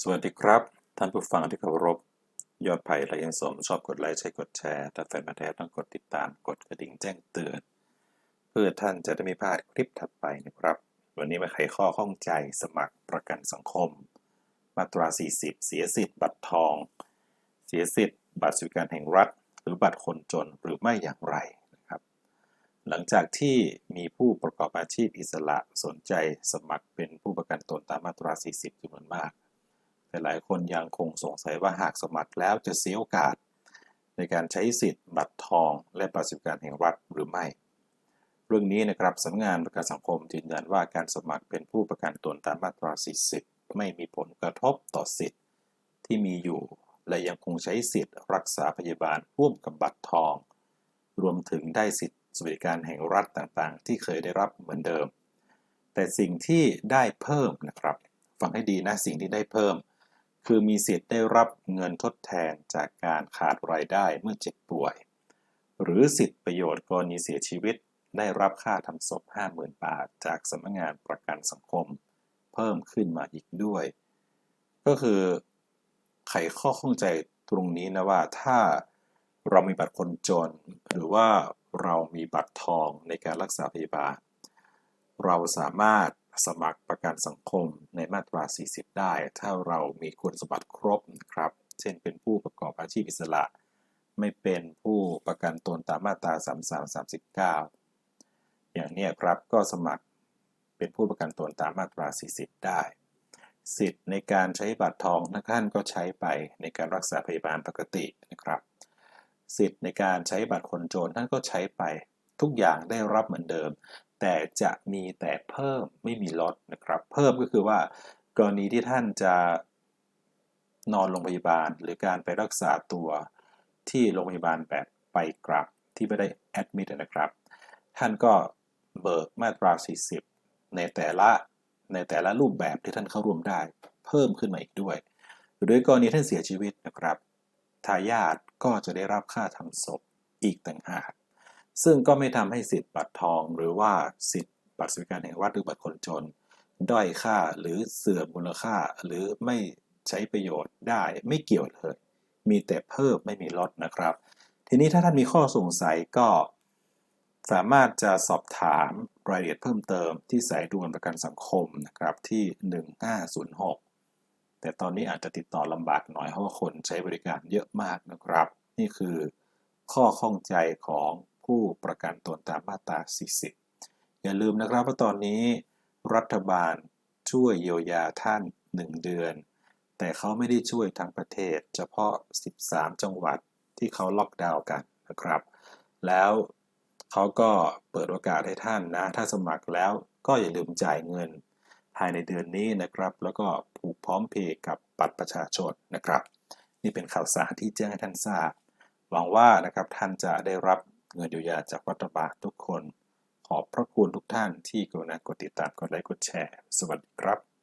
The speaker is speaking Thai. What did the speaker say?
สวัสดีครับ ท่านผู้ฟังที่เคารพ ยอดไผ่และยังสม ชอบกดไลค์ใช้กดแชร์ ถ้าแฟนมาแท้ต้องกดติดตามกดกระดิ่งแจ้งเตือน เพื่อท่านจะได้ไม่พลาดคลิปถัดไปนะครับ วันนี้มาไขข้อข้องใจสมัครประกันสังคม มาตรา 40 เสียสิทธิ์บัตรทอง เสียสิทธิ์บัตรสวัสดิการแห่งรัฐ หรือบัตรคนจนหรือไม่อย่างไรนะครับ หลังจากที่มีผู้ประกอบอาชีพอิสระสนใจสมัครเป็นผู้ประกันตนตามมาตรา 40จำนวนมาก หลายคนยังคงสงสัยว่าหากสมัครแล้วจะเสียโอกาส ในการใช้สิทธิ์บัตรทอง และบัตรสวัสดิการแห่งรัฐหรือไม่ เรื่องนี้นะครับสำนักงานประกันสังคมยืนยันว่าการสมัครเป็นผู้ประกันตนตามมาตรา 40 ไม่มีผลกระทบต่อสิทธิ์ที่มีอยู่ และยังคงใช้สิทธิ์รักษาพยาบาลร่วมกับบัตรทอง รวมถึงได้สิทธิสวัสดิการแห่งรัฐต่างๆ ที่เคยได้รับเหมือนเดิม แต่สิ่งที่ได้เพิ่มนะครับ ฟังให้ดีนะ สิ่งที่ได้เพิ่ม คือมีสิทธิ์ได้รับเงินทดแทนจากการขาดรายได้เมื่อเจ็บป่วย หรือสิทธิประโยชน์กรณีเสียชีวิต ได้รับค่าทำศพ 50,000 บาท จากสำนักงานประกันสังคม เพิ่มขึ้นมาอีกด้วย ก็คือไขข้อข้องใจตรงนี้นะว่าถ้าเรามีบัตรคนจน หรือว่าเรามีบัตรทองในการรักษาพยาบาล เราสามารถ สมัครประกันสังคมในมาตรา 40 ได้ ถ้าเรามีคุณสมบัติครบนะครับ เช่นเป็นผู้ประกอบอาชีพอิสระ ไม่เป็นผู้ประกันตนตามมาตรา 33 39 อย่างนี้ครับก็สมัครเป็นผู้ประกันตนตามมาตรา 40 ได้ สิทธิ์ในการใช้บัตรทองท่านก็ใช้ไปในการรักษาพยาบาลปกตินะครับ สิทธิ์ในการใช้บัตรคนจนท่านก็ใช้ไปทุกอย่างได้รับเหมือนเดิม แต่จะมีแต่เพิ่มไม่มีลดนะครับ เพิ่มก็คือว่า กรณีที่ท่านจะนอนโรงพยาบาล หรือการไปรักษาตัวที่โรงพยาบาลแบบไปกลับที่ไม่ได้แอดมิดนะครับ ท่านก็เบิกมาตรา 40 ในแต่ละในแต่ละรูปแบบที่ท่านเข้าร่วมได้ เพิ่มขึ้นมาอีกด้วยหรือด้วยกรณีท่านเสียชีวิตนะครับทายาทก็จะได้รับค่าทำศพอีกต่างหาก ซึ่งก็ไม่ทำให้สิทธิ์บัตรทอง หรือว่าสิทธิ์บัตรสวัสดิการแห่งรัฐหรือบัตรคนจน ด้อยค่าหรือเสื่อมมูลค่าหรือไม่ใช้ประโยชน์ได้ไม่เกี่ยวเลย มีแต่เพิ่มไม่มีลดนะครับ ทีนี้ถ้าท่านมีข้อสงสัยก็สามารถจะสอบถามรายละเอียดเพิ่มเติมที่สายด่วนประกันสังคมนะครับที่ 1506 แต่ตอนนี้อาจจะติดต่อลำบากหน่อยเพราะว่าคนใช้บริการเยอะมากนะครับ นี่คือข้อข้องใจของ ผู้ประกันตนตามมาตรา 40 อย่าลืมนะครับว่าตอนนี้รัฐบาลช่วยเยียวยาท่าน 1 เดือน แต่เขาไม่ได้ช่วยทั้งประเทศ เฉพาะ 13 จังหวัดที่เขาล็อกดาวน์กันนะครับ แล้วเขาก็เปิดโอกาสให้ท่านนะ ถ้าสมัครแล้วก็อย่าลืมจ่ายเงิน ภายในเดือนนี้นะครับ แล้วก็ผูกพร้อมเพย์กับบัตรประชาชนนะครับ นี่เป็นข่าวสารที่แจ้งให้ท่านทราบ หวังว่านะครับท่านจะได้รับ เงินเยียวยาจากรัฐบาลทุกคน ขอบพระคุณทุกท่านที่กรุณากดติดตาม กดไลค์ กดแชร์ สวัสดีครับ